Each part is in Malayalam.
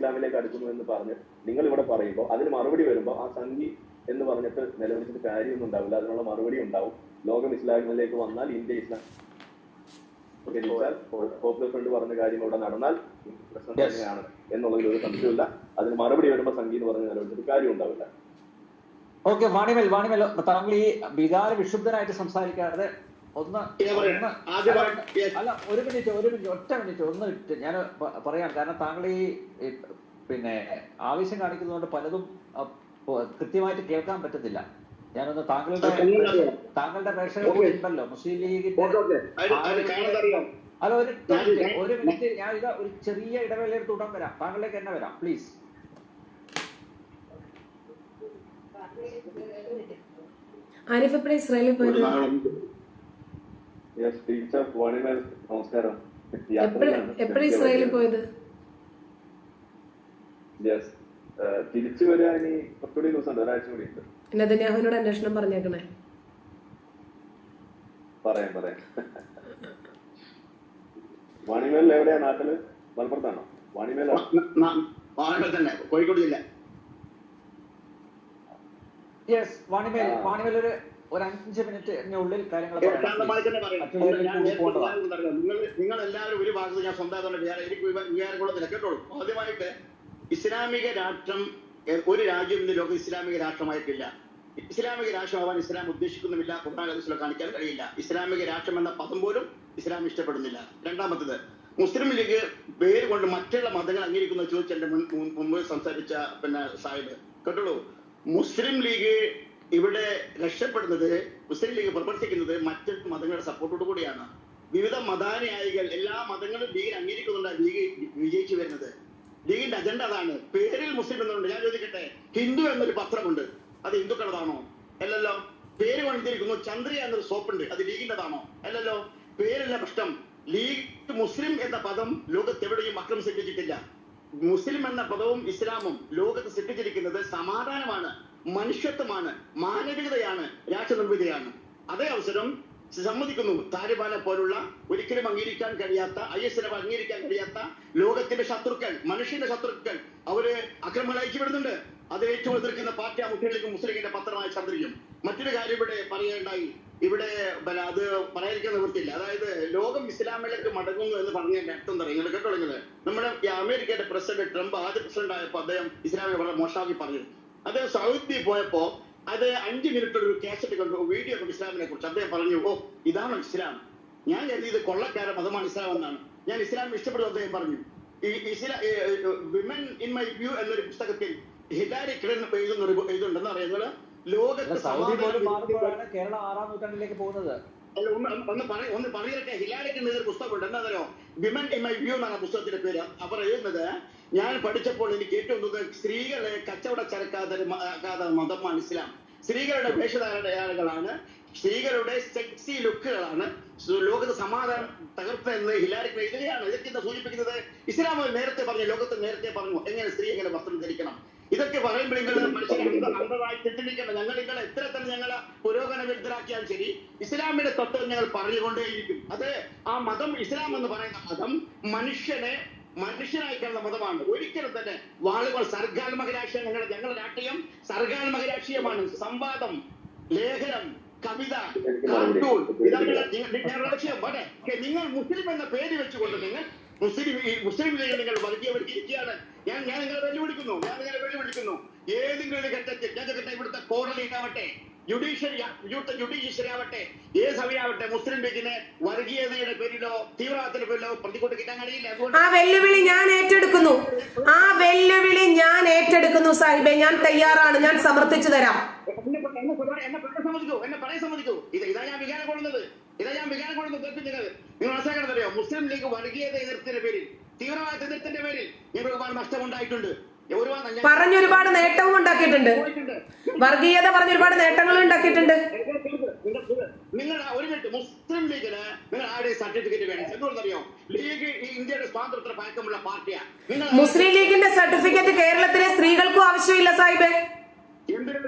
ഇസ്ലാമിലേക്ക് അടുക്കുന്നു എന്ന് പറഞ്ഞ് നിങ്ങൾ ഇവിടെ പറയുമ്പോൾ അതിന് മറുപടി വരുമ്പോൾ ആ സംഘി എന്ന് പറഞ്ഞിട്ട് നിലവിളിച്ചിട്ട് കാര്യമൊന്നും ഉണ്ടാവില്ല. അതിനുള്ള മറുപടി ഉണ്ടാവും. ലോകം ഇസ്ലാമിലേക്ക് വന്നാൽ ഇന്ത്യ ഇസ്ലാം പോപ്പുലർ ഫ്രണ്ട് പറഞ്ഞ കാര്യം ഇവിടെ നടന്നാൽ പ്രശ്നം. തന്നെയാണ് എന്നുള്ളതിൽ ഒരു സംശയമില്ല അതിന് മറുപടി വരുമ്പോൾ സംഘി എന്ന് പറഞ്ഞ് നിലവിളിച്ചിട്ട് കാര്യം ഉണ്ടാവില്ല. ഓക്കെ വാണിമേൽ വാണിമേൽ താങ്കൾ ഈ വികാര വിശുദ്ധനായിട്ട് സംസാരിക്കാതെ ഒന്ന്. അല്ല ഒരു മിനിറ്റ് ഒരു മിനിറ്റ് ഒറ്റ മിനിറ്റ് ഒന്ന് ഇട്ട് ഞാൻ പറയാം. കാരണം താങ്കൾ ഈ പിന്നെ ആവശ്യം കാണിക്കുന്നതുകൊണ്ട് പലതും കൃത്യമായിട്ട് കേൾക്കാൻ പറ്റത്തില്ല. ഞാനൊന്ന് താങ്കളുടെ. താങ്കളുടെ പ്രേക്ഷകർ. ഉണ്ടല്ലോ. മുസ്ലിം ലീഗിന്റെ അല്ല ഒരു ഒരു മിനിറ്റ് ഞാൻ ഇത് ഒരു ചെറിയ ഇടവേള എടുത്ത് ഉടൻ വരാം. താങ്കളിലേക്ക് തന്നെ വരാം പ്ലീസ് ആരിഫ് ഇപ്പോൾ ഇസ്രായേലിൽ യെസ് ടീച്ചർ വാണിമേൽ നമസ്കാരം. എപ്പോഴ ഇസ്രായേലിൽ പോയത്? യെസ് തിരിച്ചു വരാൻ കുറച്ചുകൂടി ദിവസം ഉണ്ട് ഒരാഴ്ച കൂടി ഉണ്ട്. നെതന്യാഹുവിനോട് അന്വേഷണം പറഞ്ഞേക്കണേ. പറയാം പറയാം. വാണിമേൽ എവിടെയാ നാട്ടിൽ? മലപ്പുറത്താണോ? വാണിമേൽ വാഹനങ്ങൾ തന്നെ കോഴിക്കോട് ജില്ല. യെസ് വാണിമേൽ വാണിമേൽ ഒരു ഒരു അഞ്ച് മിനിറ്റിനുള്ളിൽ കാര്യങ്ങൾ ഉള്ളിൽ കാര്യങ്ങൾ കൂടി നിങ്ങൾ നിങ്ങൾ എല്ലാവരും ഒരു ഭാഗത്ത് ഞാൻ സ്വന്തമായിട്ട് വിചാരം എനിക്ക് വികാരങ്ങളൊന്നുമില്ല കേട്ടോളൂ. ആദ്യമായിട്ട് ഇസ്ലാമിക രാഷ്ട്രം ഒരു രാജ്യം ഇന്ന് ലോകം ഇസ്ലാമിക രാഷ്ട്രമായിട്ടില്ല. ഇസ്ലാമിക രാഷ്ട്രമാവാൻ ഇസ്ലാം ഉദ്ദേശിക്കുന്നുമില്ല. ഖുർആൻ ഹദീസിലോ കാണിക്കാൻ കഴിയില്ല. ഇസ്ലാമിക രാഷ്ട്രം എന്ന പദം പോലും ഇസ്ലാം ഇഷ്ടപ്പെടുന്നില്ല. രണ്ടാമത്തത് മുസ്ലിം ലീഗ് പേര് കൊണ്ട് മറ്റുള്ള മതങ്ങൾ അംഗീകരിക്കുന്ന ചോദിച്ചു എന്റെ മുൻ- മുൻ- മുമ്പ് സംസാരിച്ച പിന്നെ സാഹിബ്. കേട്ടോളൂ. മുസ്ലിം ലീഗ് ഇവിടെ രക്ഷപ്പെടുന്നത് മുസ്ലിം ലീഗ് പ്രവർത്തിക്കുന്നത് മറ്റ് മതങ്ങളുടെ സപ്പോർട്ടോട് കൂടിയാണ്. വിവിധ മതാനുയായികൾ എല്ലാ മതങ്ങളും ലീഗിൽ അംഗീകരിക്കുന്നുണ്ട് ലീഗ് വിജയിച്ചു വരുന്നത്. ലീഗിന്റെ അജണ്ട അതാണ്. പേരിൽ മുസ്ലിം എന്നുണ്ട്. ഞാൻ ചോദിക്കട്ടെ? ഹിന്ദു എന്നൊരു പത്രമുണ്ട്. അത് ഹിന്ദുക്കളതാണോ അല്ലല്ലോ. പേര് കൊണ്ടിരിക്കുന്നു. ചന്ദ്രിയ എന്നൊരു സോപ്പുണ്ട്. അത് ലീഗിന്റെതാണോ? അല്ലല്ലോ. പേരില്ല പ്രശ്നം. ലീഗ് മുസ്ലിം എന്ന പദം ലോകത്തെവിടെയും അക്രമം സൃഷ്ടിച്ചിട്ടില്ല. മുസ്ലിം എന്ന പദവും ഇസ്ലാമും ലോകത്ത് സൃഷ്ടിച്ചിരിക്കുന്നത് സമാധാനമാണ്. മനുഷ്യത്വമാണ് മാനവികതയാണ് രാഷ്ട്രനിർമ്മിതയാണ്. അതേ അവസരം സമ്മതിക്കുന്നു. താലിബാനെ പോലുള്ള ഒരിക്കലും അംഗീകരിക്കാൻ കഴിയാത്ത ഐ എസ് എഫ് അംഗീകരിക്കാൻ കഴിയാത്ത ലോകത്തിന്റെ ശത്രുക്കൾ മനുഷ്യന്റെ ശത്രുക്കൾ അവർ അക്രമങ്ങൾ അയച്ചുവിടുന്നുണ്ട് അത് ഏറ്റവും എതിർക്കുന്ന പാർട്ടി മുസ്ലിം ലീഗ് മുസ്ലിം ലീഗിന്റെ പത്രമായ ചന്ദ്രിയും. മറ്റൊരു കാര്യം ഇവിടെ പറയുകയുണ്ടായി ഇവിടെ അത് പറയാതിരിക്കാൻ നിവൃത്തിയില്ല. അതായത് ലോകം ഇസ്ലാമിലേക്ക് മടങ്ങുന്നു എന്ന് പറഞ്ഞതിന്റെ അർത്ഥം തുടങ്ങി നിങ്ങൾ കേട്ടോ നമ്മുടെ അമേരിക്കയുടെ പ്രസിഡന്റ് ട്രംപ് ആദ്യ പ്രസിഡന്റ് ആയപ്പോ അദ്ദേഹം ഇസ്ലാമിനെ വളരെ മോശമാക്കി പറഞ്ഞു അദ്ദേഹം സൗദി പോയപ്പോ അത് അഞ്ച് മിനിറ്റ് ഒരു കാസറ്റ് കണ്ടു. വീഡിയോ കണ്ടു ഇസ്ലാമിനെ കുറിച്ച്. അദ്ദേഹം പറഞ്ഞു ഓ ഇതാണ് ഇസ്ലാം. ഞാൻ കരുതിയത് കൊള്ളക്കാര മതമാണ് ഇസ്ലാം എന്നാണ്. ഞാൻ ഇസ്ലാം ഇഷ്ടപ്പെടുന്നു അദ്ദേഹം പറഞ്ഞു. ഇസ്ലാ വിമൻ ഇൻ മൈ വ്യൂ എന്നൊരു പുസ്തകത്തിൽ ഹിലാരി കിരൺ എഴുതുന്ന ഇതുണ്ടെന്ന് എഴുതുണ്ടെന്ന് അല്ല, ലോകത്ത് സൗദി പോലും കേരളം ആറാം നൂറ്റാണ്ടിലേക്ക് പോകുന്നത്. ഒന്ന് ഒന്ന് പറ ഒന്ന് പറയട്ടെ. ഹിലാരിക്ക് ഒരു പുസ്തകമുണ്ട്. എന്താണെന്നോ വിമൻ ഇൻ മൈ വ്യൂ എന്നാണ് പുസ്തകത്തിന്റെ പേര്. അവർ എഴുതുന്നത് ഞാൻ പഠിച്ചപ്പോൾ എനിക്ക് ഏറ്റവും കൂടുതൽ സ്ത്രീകളെ കച്ചവട ചരക്കാതെ മ- ആക്കാതെ മതമാണ് ഇസ്ലാം. സ്ത്രീകളുടെ വേഷധാരണകളാണ് സ്ത്രീകളുടെ സെക്സി ലുക്കുകളാണ് ലോകത്ത് സമാധാനം തകർത്തതെന്ന് ഹിലാരിക്ക് എഴുതുകയാണ്. ഇതൊക്കെ സൂചിപ്പിക്കുന്നത്? ഇസ്ലാം നേരത്തെ പറഞ്ഞു ലോകത്ത് നേരത്തെ പറഞ്ഞു എങ്ങനെ സ്ത്രീ എങ്ങനെ വസ്ത്രം ധരിക്കണം? ഇതൊക്കെ പറയുമ്പോൾ നിങ്ങൾ മനുഷ്യരെ അന്ധ- അന്ധമായി തെറ്റിദ്ധരിക്കണം ഞങ്ങൾ നിങ്ങളെ എത്ര തന്നെ ഞങ്ങൾ പുരോഗമന വിരുദ്ധരാക്കിയാൽ ശരി ഇസ്ലാമിന്റെ തത്വം ഞങ്ങൾ പറഞ്ഞുകൊണ്ടേയിരിക്കും. അത് ആ മതം ഇസ്ലാം എന്ന് പറയുന്ന മതം മനുഷ്യനെ മനുഷ്യനായി കാണുന്ന മതമാണ്. ഒരിക്കലും തന്നെ വാളുകൾ സർഗാത്മക രാഷ്ട്രീയം ഞങ്ങളുടെ ഞങ്ങളുടെ രാഷ്ട്രീയം സർഗാത്മക രാഷ്ട്രീയമാണ് സംവാദം ലേഖനം കവിത കാർട്ടൂൺ ഇതാണ് ലക്ഷ്യം പോട്ടെ നിങ്ങൾ മുസ്ലിം എന്ന പേര് വെച്ചുകൊണ്ട് നിങ്ങൾ മുസ്ലിം മുസ്ലിം ലീഗ് നിങ്ങൾ വർഗീയവൽക്കരിക്കുകയാണ് ഞാൻ ഞാൻ നിങ്ങളെ വെല്ലുവിളിക്കുന്നു. ഞാൻ നിങ്ങളെ വെല്ലുവിളിക്കുന്നു. ഏതെങ്കിലും ഘട്ടത്തിൽ ചോദിക്കട്ടെ ഇവിടുത്തെ കോടതി ആവട്ടെ ജുഡീഷ്യറി ഇവിടുത്തെ ജുഡീഷ്യറി ആവട്ടെ ഏത് സഭയാവട്ടെ മുസ്ലിം ലീഗിനെ വർഗീയതയുടെ പേരിലോ തീവ്രവാദത്തിന്റെ പേരിലോ പ്രതികൂട്ട് കിട്ടാൻ കഴിയില്ല ആ വെല്ലുവിളി ഞാൻ ഏറ്റെടുക്കുന്നു. ആ വെല്ലുവിളി ഞാൻ ഏറ്റെടുക്കുന്നു സാഹിബെ. ഞാൻ തയ്യാറാണ്. ഞാൻ സമർത്ഥിച്ചു തരാം. എന്നെ പറയാൻ സമ്മതിക്കൂ എന്നെ പറയാൻ സമ്മതിക്കൂ. ഇത് ഇതാ ഞാൻ വികാരം കൊള്ളുന്നത്. ഇതാ ഞാൻ വികാരം കൊണ്ട് നിർത്തിപ്പിക്കുന്നത് നിങ്ങൾ മനസ്സിലാക്കണമെന്നറിയോ മുസ്ലിം ലീഗ് വർഗീയത എതിർത്തിന്റെ പേരിൽ തീവ്രവാദ എതിർത്തിന്റെ പേരിൽ ഞങ്ങൾക്ക് ഒരുപാട് നഷ്ടമുണ്ടായിട്ടുണ്ട്. ഒരുപാട് ഞാൻ- പറഞ്ഞ് ഒരുപാട് നേട്ടവും ഉണ്ടാക്കിയിട്ടുണ്ട്. വർഗീയത പറഞ്ഞൊരുപാട് നേട്ടങ്ങളും ഉണ്ടാക്കിയിട്ടുണ്ട്. നിങ്ങൾ ഒരു മിനിറ്റ് മുസ്ലിം ലീഗിന് നിങ്ങൾ ആരുടെ സർട്ടിഫിക്കറ്റ് വേണം? എന്തുകൊണ്ടറിയോ ലീഗ് ഇന്ത്യയുടെ സ്വാതന്ത്ര്യ പഴക്കമുള്ള പാർട്ടിയാണ് മുസ്ലിം ലീഗിന്റെ സർട്ടിഫിക്കറ്റ് കേരളത്തിലെ സ്ത്രീകൾക്കും ആവശ്യമില്ല സാഹിബ്. എന്തിന്?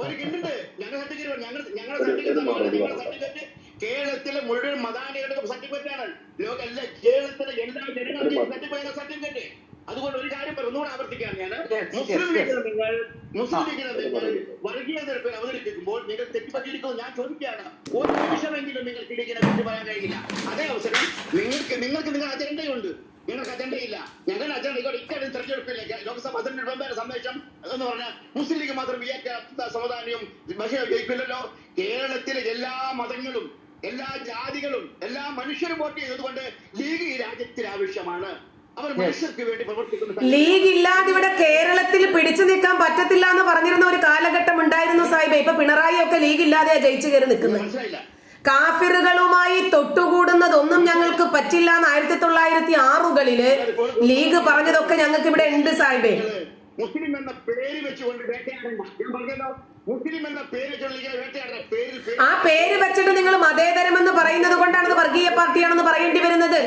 ഒരു കിണ്ടുണ്ട്. ഞങ്ങൾ സർട്ടിഫിക്കറ്റ് ഞങ്ങൾ ഞങ്ങളുടെ സർട്ടിഫിക്കറ്റ് ഞങ്ങളുടെ കേരളത്തിലെ മുഴുവൻ മതാനികളുടെ സർട്ടിഫിക്കറ്റ് ആണ്. ലോക എല്ലാ കേരളത്തിലെ എല്ലാ ജനങ്ങളുടെയും സർട്ടിഫിക്കറ്റ് സർട്ടിഫിക്കറ്റ് അതുകൊണ്ട് ഒരു ഒന്നുകൂടെ ആവർത്തിക്കുകയാണ് ഞാൻ മുസ്ലിം ലീഗിനെ നിങ്ങൾ മുസ്ലിം. ലീഗിനെ നിങ്ങൾ വർഗീയതയുടെ പേര് അവതരിപ്പിക്കുമ്പോൾ നിങ്ങൾ തെറ്റുപറ്റിയിരിക്കുന്നു ഞാൻ ചോദിക്കുകയാണ് ഒരു നിമിഷമെങ്കിലും നിങ്ങൾക്ക് ലീഗിനെ കുറിച്ച് പറയാൻ കഴിയില്ല. അതേ അവസരം നിങ്ങൾക്ക് നിങ്ങൾക്ക് നിങ്ങൾ അജണ്ടയുണ്ട്. നിങ്ങൾക്ക് അജണ്ടയില്ല ഞങ്ങളുടെ അജണ്ട ഇവിടെ ഇക്കാര്യം തെരഞ്ഞെടുപ്പിലേക്ക് ലോക്സഭാ തെരഞ്ഞെടുപ്പ് സന്ദേശം. എന്ന് പറഞ്ഞാൽ മുസ്ലിം ലീഗ് മാത്രം വിയക്കാത്ത സമുദായം പക്ഷേ ജയിക്കില്ലല്ലോ കേരളത്തിലെ എല്ലാ മതങ്ങളും എല്ലാ ജാതികളും എല്ലാ മനുഷ്യരും വോട്ട് ചെയ്തതുകൊണ്ട് ലീഗ് ഈ രാജ്യത്തിന് ആവശ്യമാണ്. അവർ മനുഷ്യർക്ക് വേണ്ടി പ്രവർത്തിക്കുന്ന ലീഗ് ഇല്ലാതെ ഇവിടെ കേരളത്തിൽ പിടിച്ചു നിൽക്കാൻ പറ്റത്തില്ല എന്ന് പറഞ്ഞിരുന്ന ഒരു കാലഘട്ടം ഉണ്ടായിരുന്നു സാഹിബ്. ഇപ്പൊ പിണറായി ഒക്കെ ലീഗ് ഇല്ലാതെയാ ജയിച്ചു കയറി നിൽക്കുന്നത്. മനസ്സിലായില്ല. കാഫിറുകളുമായി തൊട്ടുകൂടുന്നതൊന്നും ഞങ്ങൾക്ക് പറ്റില്ല എന്ന് ആയിരത്തി തൊള്ളായിരത്തി ആറുകളിൽ ലീഗ് പറഞ്ഞതൊക്കെ ഞങ്ങൾക്ക് ഇവിടെ ഉണ്ട് സാഹിബേ. മുസ്ലിം എന്ന പേര് വെച്ചുകൊണ്ട് വേട്ടയാടണ്ട. ഞാൻ പറഞ്ഞല്ലോ മുസ്ലിം എന്ന പേര് വേട്ടയാടണ്ട. പേരിൽ ആ പേര് വെച്ചിട്ട് നിങ്ങൾ മതേതരമെന്ന് പറയുന്നത് കൊണ്ടാണ് വർഗീയ പാർട്ടിയാണെന്ന് പറയേണ്ടി വരുന്നത്.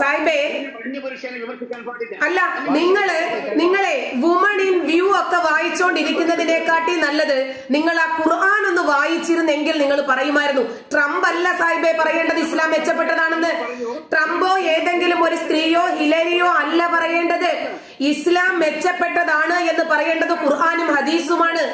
സാഹിബേ അല്ല നിങ്ങൾ നിങ്ങളെ വുമൺ ഇൻ വ്യൂ ഒക്കെ വായിച്ചോണ്ടിരിക്കുന്നതിനെക്കാട്ടി നല്ലത് നിങ്ങൾ ആ ഖുർആൻ ഒന്ന് വായിച്ചിരുന്നെങ്കിൽ നിങ്ങൾ പറയുമായിരുന്നു. ട്രംപ് അല്ല സാഹിബെ പറയേണ്ടത് ഇസ്ലാം മെച്ചപ്പെട്ടതാണെന്ന്. ട്രംപോ ഏതെങ്കിലും ഒരു സ്ത്രീയോ ഹിലരിയോ അല്ല പറയേണ്ടത്. ഇസ്ലാം മെച്ചപ്പെട്ടതാണ് എന്ന് പറയേണ്ടത് ഖുർആാനും ഹദീസുമാണ്.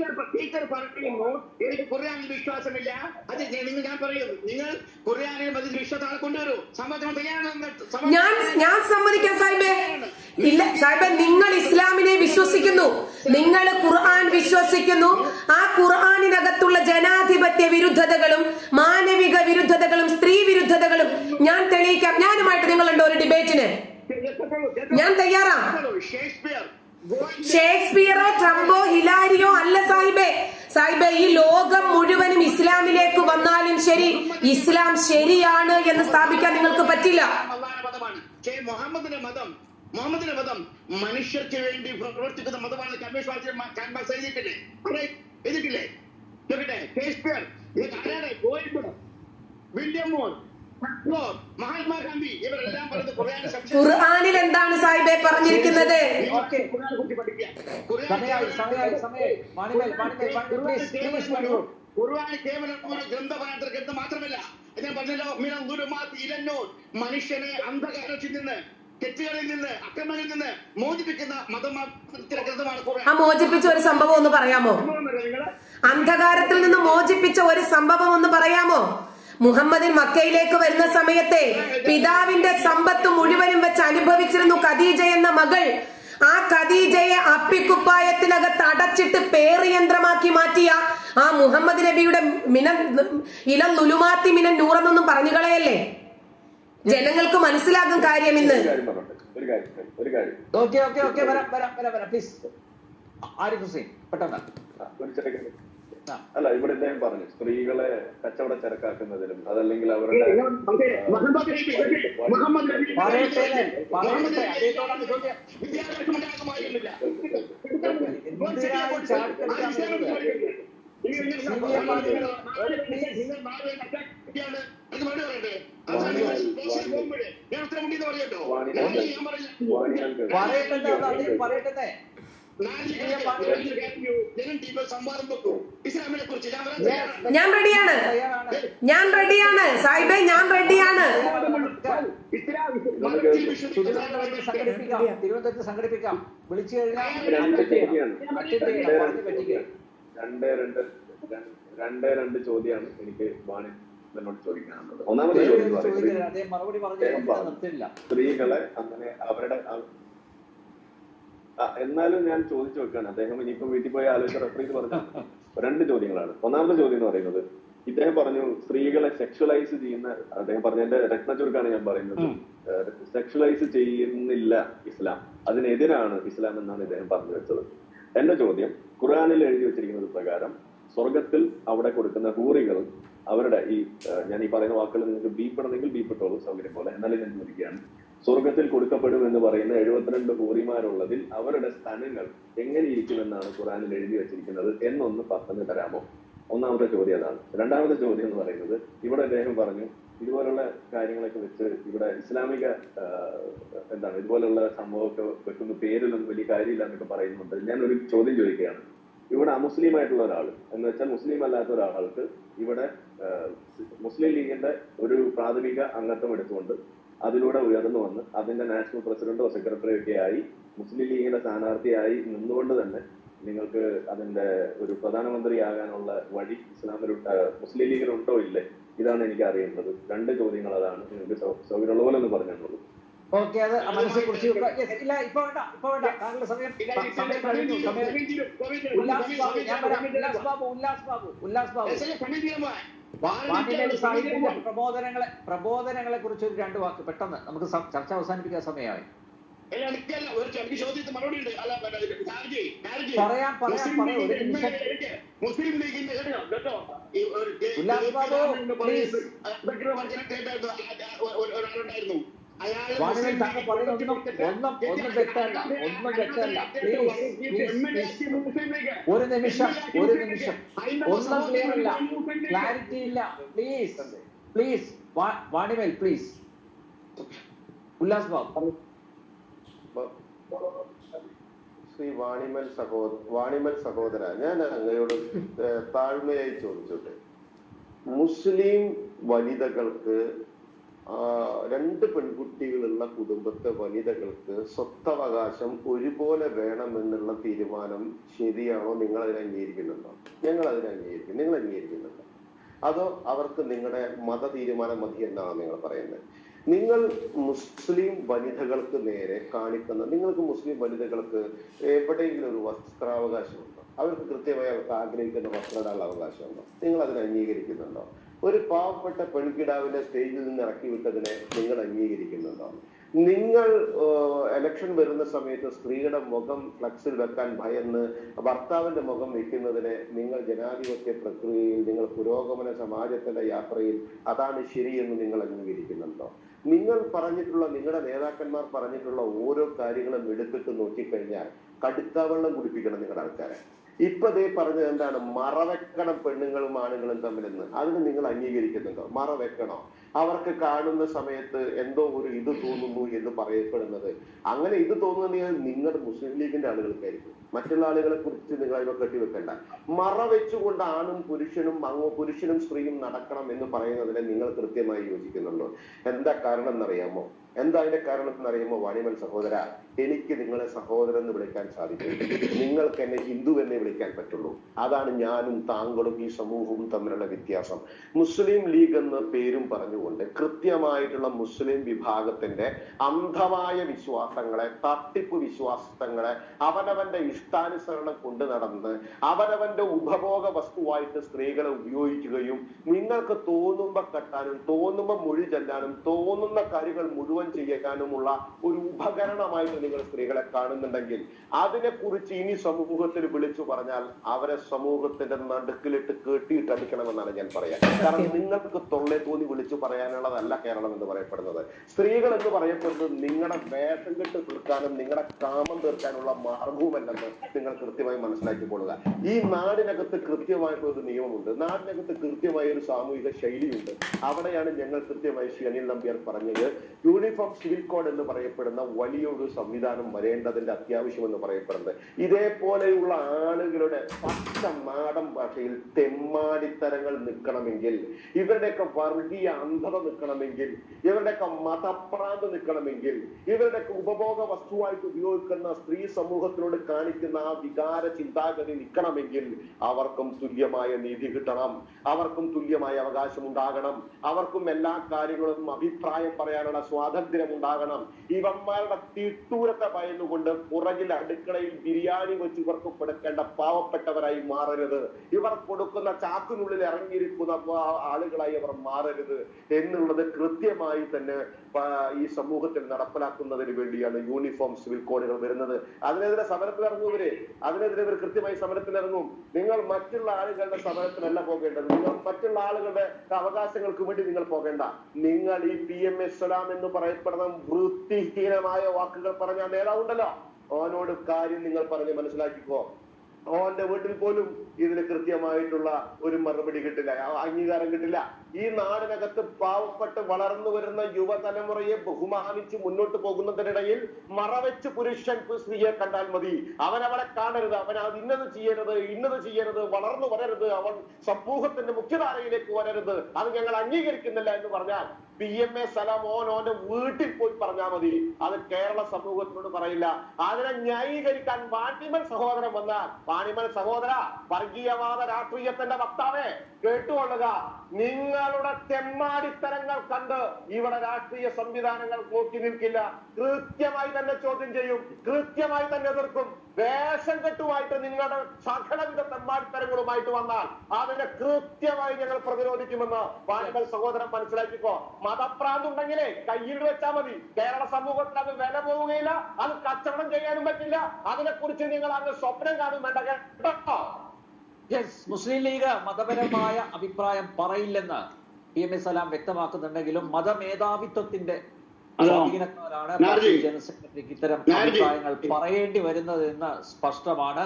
ടീച്ചർ ടീച്ചർ പറയുന്നു എനിക്ക് ഖുർആാനിൽ വിശ്വാസമില്ല. അത് ഞാൻ- നിങ്ങൾ ഞാൻ പറയുന്നു നിങ്ങൾ ഖുർആാനിൽ അതിൽ വിശ്വാസം കൊണ്ടുവരൂ. സമ്മതം തയ്യാറാണെന്ന് ഞാൻ ഞാൻ സമ്മതിക്കാം സാഹിബെ. ഇല്ല സാഹിബ് നിങ്ങൾ ഇസ്ലാമിനെ വിശ്വസിക്കുന്നു. നിങ്ങൾ ഖുർആൻ വിശ്വസിക്കുന്നു. ആ ഖുർആാനിനകത്തുള്ള ജനാധിപത്യ വിരുദ്ധതകളും മാനവിക വിരുദ്ധതകളും സ്ത്രീ വിരുദ്ധതകളും ഞാൻ തെളിയിക്കാം. ഞാനുമായിട്ട് നിങ്ങളുണ്ടോ ഒരു ഡിബേറ്റിന്. ഞാൻ തയ്യാറാണ് ഷേക്സ്പിയർ. ഷേക്സ്പിയറോ ട്രംപോ ഹിലാരിയോ അല്ല സാഹിബേ. സാഹിബെ ഈ ലോകം മുഴുവനും ഇസ്ലാമിലേക്ക് വന്നാലും ശരി ഇസ്ലാം ശരിയാണ് എന്ന് സ്ഥാപിക്കാൻ നിങ്ങൾക്ക് പറ്റില്ല. മുഹമ്മദിന്റെ മതം മുഹമ്മദിന്റെ മതം മനുഷ്യർക്ക് വേണ്ടി പ്രവർത്തിക്കുന്ന മതമാണ്. ഗോയിബ് വില്യം മോർ ഖുർആാനിൽ എന്താണ് സാഹിബെ പറഞ്ഞിരിക്കുന്നത്? ഖുർആൻ കേവലം ഒരു ഗ്രന്ഥപാരായണ ഗ്രന്ഥം മാത്രമല്ല ഞാൻ പറഞ്ഞല്ലോ മിനൽ ദുലുമാത്തി ഇലന്നൂർ മനുഷ്യനെ അന്ധകാരത്തിൽ നിന്ന് തെറ്റുകളിൽ നിന്ന് അക്രമങ്ങളിൽ നിന്ന് മോചിപ്പിക്കുന്ന മതമാത്ര ഗ്രന്ഥമാണ് ആ മോചിപ്പിച്ച ഒരു സംഭവം ഒന്ന് പറയാമോ? അന്ധകാരത്തിൽ നിന്ന് മോചിപ്പിച്ച ഒരു സംഭവം ഒന്ന് പറയാമോ? മുഹമ്മദിൻ മക്കയിലേക്ക് വരുന്ന സമയത്തെ പിതാവിന്റെ സമ്പത്ത് മുഴുവനും വെച്ച് അനുഭവിച്ചിരുന്നു ഖദീജ എന്ന മകൾ. ആ ഖദീജയെ അപ്പിക്കുപ്പായത്തിനകത്ത് അടച്ചിട്ട് പേറിയന്ത്രമാക്കി മാറ്റിയ ആ മുഹമ്മദ് നബിയുടെ മിന ഇലം നുലുമാത്തി മിനൻ നൂറെന്നൊന്നും പറഞ്ഞു കളയല്ലേ? ജനങ്ങൾക്ക് മനസ്സിലാകും കാര്യം ഇന്ന്. ഒരു കാര്യം ഒരു കാര്യം ഒരു കാര്യം ഓക്കെ ഓക്കെ ഓക്കെ വരാം വരാം വരാം വരാം പ്ലീസ് ആരിഫ് ഹുസൈൻ പെട്ടെന്ന്. അല്ല ഇവിടെ ഇദ്ദേഹം പറഞ്ഞു സ്ത്രീകളെ കച്ചവട ചരക്കാക്കുന്നതിലും അതല്ലെങ്കിൽ അവരുടെ പറയട്ടെ പറയട്ടെ. ഞാൻ റെഡിയാണ് ഞാൻ റെഡിയാണ് സാഹിബേ ഞാൻ റെഡിയാണ് തിരുവനന്തപുരത്ത് സംഘടിപ്പിക്കാം വിളിച്ചു കഴിഞ്ഞാൽ രണ്ട് രണ്ട് രണ്ട് ചോദ്യമാണ് എനിക്ക് ബാണി എന്നോട് ചോദിക്കാനുള്ളത് ഒന്നാമത്തെ ചോദ്യം സ്ത്രീകളെ അങ്ങനെ അവരുടെ എന്നാലും ഞാൻ ചോദിച്ചു വെക്കാണ് അദ്ദേഹം ഇനിയിപ്പോ വീട്ടിൽ പോയി ആലോചിച്ച റെഫറീസ് പറഞ്ഞു രണ്ട് ചോദ്യങ്ങളാണ്. ഒന്നാമത്തെ ചോദ്യം എന്ന് പറയുന്നത് ഇദ്ദേഹം പറഞ്ഞു സ്ത്രീകളെ സെക്ഷലൈസ് ചെയ്യുന്ന അദ്ദേഹം പറഞ്ഞതിന്റെ രത്നചുരുക്കാണ് ഞാൻ പറയുന്നത്. സെക്ഷലൈസ് ചെയ്യുന്നില്ല ഇസ്ലാം. അതിനെതിരാണ് ഇസ്ലാം എന്നാണ് ഇദ്ദേഹം പറഞ്ഞു വെച്ചത്. എന്റെ ചോദ്യം ഖുറാനിൽ എഴുതി വെച്ചിരിക്കുന്നത് പ്രകാരം സ്വർഗത്തിൽ അവിടെ കൊടുക്കുന്ന ഹൂറികൾ അവരുടെ ഈ ഞാൻ ഈ പറയുന്ന വാക്കുകൾ നിങ്ങൾക്ക് ബീപ്പിടണമെങ്കിൽ ബീപ്പിട്ടോളൂ സൗകര്യം പോലെ. എന്നാലും ഞാൻ ചോദിക്കുകയാണ് സ്വർഗത്തിൽ കൊടുക്കപ്പെടും എന്ന് പറയുന്ന എഴുപത്തിരണ്ട് ഹൂറിമാരുള്ളതിൽ അവരുടെ സ്ഥലങ്ങൾ എങ്ങനെയിരിക്കുമെന്നാണ് ഖുറാനിൽ എഴുതി വച്ചിരിക്കുന്നത് എന്നൊന്ന് പറഞ്ഞു തരാമോ? ഒന്നാമത്തെ ചോദ്യം അതാണ്. രണ്ടാമത്തെ ചോദ്യം എന്ന് പറയുന്നത് ഇവിടെ അദ്ദേഹം പറഞ്ഞു ഇതുപോലുള്ള കാര്യങ്ങളൊക്കെ വെച്ച് ഇവിടെ ഇസ്ലാമിക എന്താണ് ഇതുപോലുള്ള സംഭവമൊക്കെ വെക്കുന്ന പേരിലൊന്നും വലിയ കാര്യമില്ല എന്നൊക്കെ പറയുന്നുണ്ട്. ഞാൻ ഒരു ചോദ്യം ചോദിക്കുകയാണ്. ഇവിടെ അമുസ്ലിം ആയിട്ടുള്ള ഒരാൾ എന്ന് വെച്ചാൽ മുസ്ലിം അല്ലാത്ത ഒരാൾക്ക് ഇവിടെ മുസ്ലിം ലീഗിന്റെ ഒരു പ്രാഥമിക അംഗത്വം എടുത്തുകൊണ്ട് അതിലൂടെ ഉയർന്നു വന്ന് അതിന്റെ നാഷണൽ പ്രസിഡന്റോ സെക്രട്ടറിയോ ഒക്കെ ആയി മുസ്ലിം ലീഗിന്റെ സ്ഥാനാർത്ഥിയായി നിന്നുകൊണ്ട് തന്നെ നിങ്ങൾക്ക് അതിന്റെ ഒരു പ്രധാനമന്ത്രിയാകാനുള്ള വഴി ഇസ്ലാമിൽ മുസ്ലിം ലീഗിലുണ്ടോ ഇല്ലേ? ഇതാണ് എനിക്ക് അറിയേണ്ടത്. രണ്ട് ചോദ്യങ്ങൾ അതാണ് നിങ്ങൾക്ക് സൗകര്യമുള്ള പോലെ ഒന്ന് പറഞ്ഞോളൂ ഓക്കെ അത് കുറിച്ച് ഇല്ല ഇപ്പൊ വേണ്ട ഇപ്പൊ വേണ്ട. താങ്കളുടെ സമയം ഉല്ലാസ് ബാബു ഞാൻ പറയാം ഉല്ലാസ് ബാബു ഉല്ലാസ് ബാബു ഉല്ലാസ് ബാബു. പ്രബോധനങ്ങളെ പ്രബോധനങ്ങളെ കുറിച്ച് ഒരു രണ്ട് വാക്ക് പെട്ടെന്ന്. നമുക്ക് ചർച്ച അവസാനിപ്പിക്കാൻ സമയമായി. പറയാം, പറയാം, പറയാം. ഒരു ലീഗിന്റെ നിമിഷം. മുസ്ലിം ലീഗിന്റെ കേട്ടോ? ഉല്ലാസ് ബാബു, ഒരാളുണ്ടായിരുന്നു. താങ്കൾ ഒന്നും ഒന്നും തെറ്റല്ല ഒന്നും തെറ്റല്ല. ഒരു നിമിഷം ഒരു നിമിഷം ഒന്നും ക്ലിയർ അല്ല ക്ലാരിറ്റി ഇല്ല please please Vanimel please Ullas Babu Shri Vanimal സഹോദര വാണിമൽ സഹോദര ഞാൻ അങ്ങയോട് താഴ്മയായി ചോദിച്ചോട്ടെ മുസ്ലിം വനിതകൾക്ക് രണ്ട് പെൺകുട്ടികളുള്ള കുടുംബത്തെ വനിതകൾക്ക് സ്വത്തവകാശം ഒരുപോലെ വേണമെന്നുള്ള തീരുമാനം ശരിയാണോ നിങ്ങൾ അതിനെ അംഗീകരിക്കുന്നുണ്ടോ? ഞങ്ങൾ അതിനെ അംഗീകരിക്കും. നിങ്ങൾ അംഗീകരിക്കുന്നുണ്ടോ? അതോ അവർക്ക് നിങ്ങളുടെ മത തീരുമാനം മതി എന്നാണോ നിങ്ങൾ പറയുന്നത്? നിങ്ങൾ മുസ്ലിം വനിതകൾക്ക് നേരെ കാണിക്കുന്ന നിങ്ങൾക്ക് മുസ്ലിം വനിതകൾക്ക് എവിടെയെങ്കിലും ഒരു വസ്ത്രാവകാശമുണ്ടോ? അവർക്ക് കൃത്യമായി അവർക്ക് ആഗ്രഹിക്കുന്ന വസ്ത്രമിടാനുള്ള അവകാശമുണ്ടോ? നിങ്ങൾ അതിനെ അംഗീകരിക്കുന്നുണ്ടോ? ഒരു പാവപ്പെട്ട പെൺകിടാവിനെ സ്റ്റേജിൽ നിന്ന് ഇറക്കി വിട്ടതിനെ നിങ്ങൾ അംഗീകരിക്കുന്നുണ്ടോ? നിങ്ങൾ എലക്ഷൻ വരുന്ന സമയത്ത് സ്ത്രീയുടെ മുഖം ഫ്ലക്സിൽ വെക്കാൻ ഭയന്ന് ഭർത്താവിന്റെ മുഖം വെക്കുന്നതിനെ നിങ്ങൾ ജനാധിപത്യ പ്രക്രിയയിൽ നിങ്ങൾ പുരോഗമന സമാജത്തിന്റെ യാത്രയിൽ അതാണ് ശരിയെന്ന് നിങ്ങൾ അംഗീകരിക്കുന്നുണ്ടോ? നിങ്ങൾ പറഞ്ഞിട്ടുള്ള നിങ്ങളുടെ നേതാക്കന്മാർ പറഞ്ഞിട്ടുള്ള ഓരോ കാര്യങ്ങളും എടുത്തിട്ട് നോക്കിക്കഴിഞ്ഞാൽ കടുത്ത വെള്ളം കുടിപ്പിക്കണം നിങ്ങളുടെ ആൾക്കാരെ. ഇപ്പൊ ദേ പറഞ്ഞത് എന്താണ്? മറവെക്കണം പെണ്ണുങ്ങളും ആണുങ്ങളും തമ്മിലെന്ന്. അതിന് നിങ്ങൾ അംഗീകരിക്കുന്നുണ്ടോ? മറവെക്കണോ? അവർക്ക് കാണുന്ന സമയത്ത് എന്തോ ഒരു ഇത് തോന്നുന്നു എന്ന് പറയപ്പെടുന്നത്. അങ്ങനെ ഇത് തോന്നുന്നത് നിങ്ങളുടെ മുസ്ലിം ലീഗിന്റെ ആളുകൾക്കായിരിക്കും. മറ്റുള്ള ആളുകളെ കുറിച്ച് നിങ്ങൾ അതിനെ കെട്ടിവെക്കണ്ട മറ വെച്ചുകൊണ്ട് ആണും പുരുഷനും അങ്ങോ പുരുഷനും സ്ത്രീയും നടക്കണം എന്ന് പറയുന്നതിനെ നിങ്ങൾ കൃത്യമായി യോജിക്കുന്നുണ്ടോ? എന്താ കാരണം എന്നറിയാമോ? എന്താ അതിന്റെ കാരണം എന്നറിയുമോ വാണിമൻ സഹോദര എനിക്ക് നിങ്ങളെ സഹോദരൻ എന്ന് വിളിക്കാൻ സാധിക്കും. നിങ്ങൾക്ക് എന്നെ ഹിന്ദു എന്നേ വിളിക്കാൻ പറ്റുള്ളൂ. അതാണ് ഞാനും താങ്കളും ഈ സമൂഹവും തമ്മിലുള്ള വ്യത്യാസം. മുസ്ലിം ലീഗ് എന്ന പേരും പറഞ്ഞുകൊണ്ട് കൃത്യമായിട്ടുള്ള മുസ്ലിം വിഭാഗത്തിന്റെ അന്ധമായ വിശ്വാസങ്ങളെ തട്ടിപ്പ് വിശ്വാസങ്ങളെ അവനവന്റെ ഇഷ്ടാനുസരണം കൊണ്ടു നടന്ന് അവനവന്റെ ഉപഭോഗ വസ്തുവായിട്ട് സ്ത്രീകളെ ഉപയോഗിക്കുകയും നിങ്ങൾക്ക് തോന്നുമ്പോ കെട്ടാനും തോന്നുമ്പോ മൊഴി ചെല്ലാനും തോന്നുന്ന കാര്യങ്ങൾ മുഴുവൻ ചെയ്യാനുമുള്ള ഒരു ഉപകരണമായിട്ട് നിങ്ങൾ സ്ത്രീകളെ കാണുന്നുണ്ടെങ്കിൽ അതിനെ കുറിച്ച് ഇനി സമൂഹത്തിൽ വിളിച്ചു പറഞ്ഞാൽ അവരെ സമൂഹത്തിന്റെ നടുക്കിലിട്ട് കെട്ടിയിട്ടടിക്കണമെന്നാണ് ഞാൻ പറയാൻ കാരണം നിങ്ങൾക്ക് തൊള്ളെ തോന്നി വിളിച്ചു പറയാനുള്ളതല്ല കേരളം എന്ന് പറയപ്പെടുന്നത്. സ്ത്രീകൾ എന്ന് പറയപ്പെടുന്നത് നിങ്ങളുടെ വേഷം കെട്ട് തീർക്കാനും നിങ്ങളുടെ കാമം തീർക്കാനുള്ള മാർഗവുമല്ലെന്ന് നിങ്ങൾ കൃത്യമായി മനസ്സിലാക്കി കൊള്ളുക. ഈ നാടിനകത്ത് കൃത്യമായിട്ടുള്ള ഒരു നിയമമുണ്ട്. നാടിനകത്ത് കൃത്യമായ ഒരു സാമൂഹിക ശൈലിയുണ്ട്. അവിടെയാണ് ഞങ്ങൾ കൃത്യമായി ശ്രീ അനിൽ നമ്പ്യാർ പറഞ്ഞത്. യൂണിഫോം സിവിൽ കോഡ് എന്ന് പറയപ്പെടുന്ന വലിയൊരു സംവിധാനം വരേണ്ടതിന്റെ അത്യാവശ്യം എന്ന് പറയപ്പെടുന്നത്. ഇതേപോലെയുള്ള ആളുകളുടെ പച്ച നാടൻ ഭാഷയിൽ തെമ്മാടിത്തരങ്ങൾ നിൽക്കണമെങ്കിൽ ഇവരുടെയൊക്കെ വർഗീയ അന്ധത നിൽക്കണമെങ്കിൽ ഇവരുടെയൊക്കെ മതപ്രാന്ത് നിൽക്കണമെങ്കിൽ ഇവരുടെയൊക്കെ ഉപഭോഗ വസ്തുവായിട്ട് ഉപയോഗിക്കുന്ന സ്ത്രീ സമൂഹത്തിനോട് കാണിക്കുന്ന ആ വികാര ചിന്താഗതി നിൽക്കണമെങ്കിൽ അവർക്കും തുല്യമായ നീതി കിട്ടണം. അവർക്കും തുല്യമായ അവകാശം ഉണ്ടാകണം അവർക്കും എല്ലാ കാര്യങ്ങളും അഭിപ്രായം പറയാനുള്ള സ്വാതന്ത്ര്യം ഉണ്ടാകണം ഇവന്മാരുടെ തിട്ടൂരത്തെ ഭയന്നുകൊണ്ട് പുറകിൽ അടുക്കളയിൽ ബിരിയാണി വെച്ച് ഇവർക്ക് കൊടുക്കേണ്ട പാവപ്പെട്ടവരായി മാറരുത്. ഇവർ കൊടുക്കുന്ന ചാക്കിനുള്ളിൽ ഇറങ്ങിയിരിക്കുന്ന ആളുകളായി അവർ മാറരുത് എന്നുള്ളത് കൃത്യമായി തന്നെ ഈ സമൂഹത്തിൽ നടപ്പിലാക്കുന്നതിന് വേണ്ടിയാണ് യൂണിഫോം സിവിൽ കോഡുകൾ വരുന്നത്. അതിനെതിരെ സമരത്തിൽ ഇറങ്ങുവര് അതിനെതിരെ ഇവർ കൃത്യമായി സമരത്തിൽ ഇറങ്ങും. നിങ്ങൾ മറ്റുള്ള ആളുകളുടെ സമരത്തിലല്ല പോകേണ്ടത്. നിങ്ങൾ മറ്റുള്ള ആളുകളുടെ അവകാശങ്ങൾക്ക് വേണ്ടി നിങ്ങൾ പോകേണ്ട. നിങ്ങൾ ഈ പി എം എസ്ലാം എന്ന് പറയപ്പെടുന്ന വൃത്തിഹീനമായ വാക്കുകൾ പറഞ്ഞ ആ നേതാവുണ്ടല്ലോ. ഓനോട് കാര്യം നിങ്ങൾ പറഞ്ഞ് മനസ്സിലാക്കിക്കോ. ഓന്റെ വീട്ടിൽ പോലും ഇതിന് കൃത്യമായിട്ടുള്ള ഒരു മറുപടി കിട്ടില്ല. അംഗീകാരം കിട്ടില്ല. ഈ നാടിനകത്ത് പാവപ്പെട്ട് വളർന്നു വരുന്ന യുവതലമുറയെ ബഹുമാനിച്ച് മുന്നോട്ട് പോകുന്നതിനിടയിൽ മറവെച്ച് പുരുഷൻ സ്ത്രീയെ കണ്ടാൽ മതി. അവൻ അവളെ കാണരുത്. അവൻ അത് ഇന്നത് ചെയ്യരുത് ഇന്നത് ചെയ്യരുത് വളർന്നു വരരുത് അവൻ സമൂഹത്തിന്റെ മുഖ്യധാരയിലേക്ക് വരരുത്. അത് ഞങ്ങൾ അംഗീകരിക്കുന്നില്ല എന്ന് പറഞ്ഞാൽ പി എം എ സ്ഥലം വീട്ടിൽ പോയി പറഞ്ഞാൽ മതി. അത് കേരള സമൂഹത്തിനോട് പറയില്ല. അതിനെ ന്യായീകരിക്കാൻ വാണിമൻ സഹോദരൻ വന്നാൽ വാണിമൻ സഹോദര വർഗീയവാദ രാഷ്ട്രീയത്തിന്റെ വക്താവേ കേട്ടുകൊള്ളുക. നിങ്ങളുടെ തെമ്മാടിത്തരങ്ങൾ കണ്ട് ഇവിടെ രാഷ്ട്രീയ സംവിധാനങ്ങൾ നോക്കി നിൽക്കില്ല. കൃത്യമായി തന്നെ ചോദ്യം ചെയ്യും. കൃത്യമായി തന്നെ എതിർക്കും. വേഷം കെട്ടുമായിട്ട് നിങ്ങളുടെ സകലവിധ തെമ്മാടിത്തരങ്ങളുമായിട്ട് വന്നാൽ അതിനെ കൃത്യമായി ഞങ്ങൾ പ്രതിരോധിക്കുമെന്ന് വാണിമൽ സഹോദരൻ മനസ്സിലാക്കിക്കോ. മതപ്രാന്തുണ്ടെങ്കിലേ കയ്യിൽ വെച്ചാൽ മതി. കേരള സമൂഹത്തിന് അത് വില പോവുകയില്ല. അത് കച്ചവടം ചെയ്യാനും പറ്റില്ല. അതിനെക്കുറിച്ച് നിങ്ങൾ അങ്ങ് സ്വപ്നം കാണും വേണ്ട കേട്ടോ. യെസ് മുസ്ലിം ലീഗ് മതപരമായ അഭിപ്രായം പറയില്ലെന്ന് പി എം എ സലാം വ്യക്തമാക്കുന്നുണ്ടെങ്കിലും മതമേധാവിത്വത്തിന്റെ സ്വാധീനത്താലാണ് ജനറൽ സെക്രട്ടറിക്ക് ഇത്തരം അഭിപ്രായങ്ങൾ പറയേണ്ടി വരുന്നത് എന്ന് സ്പഷ്ടമാണ്.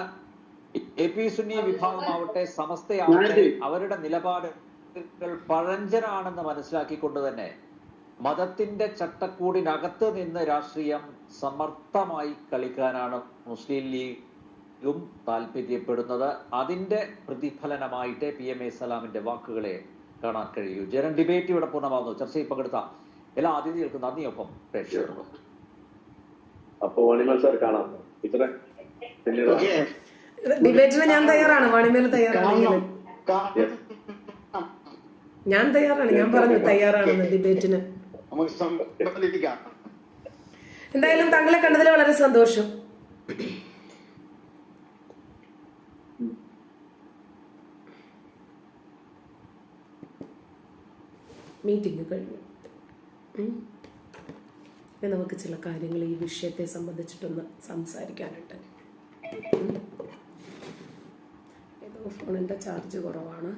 എ പി സുന്നി വിഭാഗമാവട്ടെ സമസ്തയാവട്ടെ. അവരുടെ നിലപാട് പഴഞ്ചനാണെന്ന് മനസ്സിലാക്കിക്കൊണ്ട് തന്നെ മതത്തിന്റെ ചട്ടക്കൂടിനകത്ത് നിന്ന് രാഷ്ട്രീയം സമർത്ഥമായി കളിക്കാനാണ് മുസ്ലിം ലീഗും താല്പര്യപ്പെടുന്നത് അതിന്റെ പ്രതിഫലനമായിട്ട് പി എം എ സലാമിന്റെ വാക്കുകളെ കാണാൻ കഴിയൂ. ജനൻ ഡിബേറ്റ് ഇവിടെ പൂർണമാകുന്നു ചർച്ചയിൽ പങ്കെടുത്ത എല്ലാ അതിഥികൾക്കും നന്ദിയൊപ്പം പ്രേക്ഷകർക്കും. അപ്പോ വണിമൽ സാർ കാണാം. ഇത്ര. പിന്നീട് ഓക്കെ. ഡിബേറ്റിന് ഞാൻ തയ്യാറാണ്. വാണിമേൽ തയ്യാറാണെങ്കിൽ Yes. ഞാൻ തയ്യാറാണ്. ഞാൻ പറഞ്ഞു തയ്യാറാണെന്ന് ഡിബേറ്റിന്. എന്തായാലും താങ്കളെ കണ്ടതിൽ വളരെ സന്തോഷം. മീറ്റിംഗ് കഴിഞ്ഞു. നമുക്ക് ചില കാര്യങ്ങൾ ഈ വിഷയത്തെ സംബന്ധിച്ചിട്ടൊന്ന് സംസാരിക്കാനുണ്ട്. ഏതോ ഫോണിന്റെ ചാർജ് കുറവാണ്.